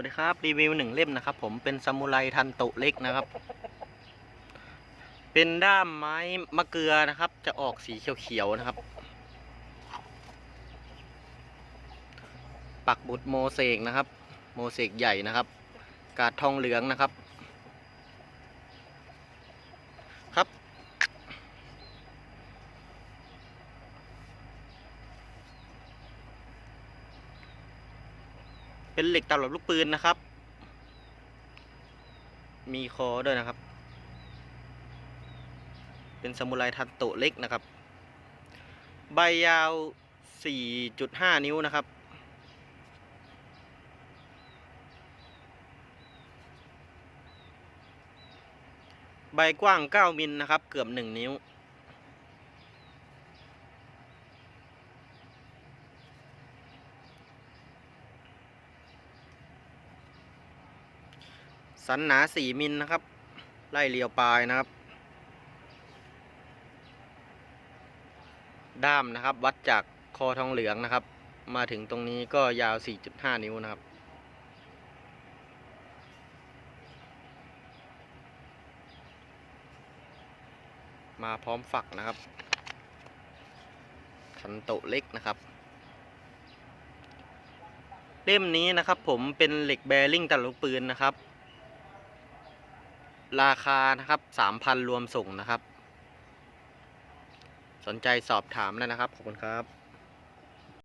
วัสดีครับ รีวิวหนึ่งเล่มนะครับ ผมเป็นซามูไรทันโตเล็กนะครับ เป็นด้ามไม้มะเกลือนะครับ จะออกสีเขียวๆนะครับ ปักบุดโมเสกนะครับ โมเสกใหญ่นะครับ กาดทองเหลืองนะครับ เป็นเหล็กตลับลูกปืนนะครับ มีคอด้วยนะครับ เป็นซามูไรทันโตเล็กนะครับ ใบยาว 4.5 นิ้วนะครับ ใบกว้าง 9 มิลนะครับ เกือบ 1 นิ้ว สันหนา4มิลนะครับ ไล่เลียวปลายนะครับ ด้ามนะครับ วัดจากคอทองเหลืองนะครับ มาถึงตรงนี้ก็ยาว 4.5 นิ้วนะครับ มาพร้อมฝักนะครับคันโตเล็กนะครับเล่มนี้นะครับผมเป็นเหล็กแบริ่งตะลุกปืนนะครับ ราคานะครับสามพันรวมส่งนะครับ สนใจสอบถามได้นะครับ ขอบคุณครับ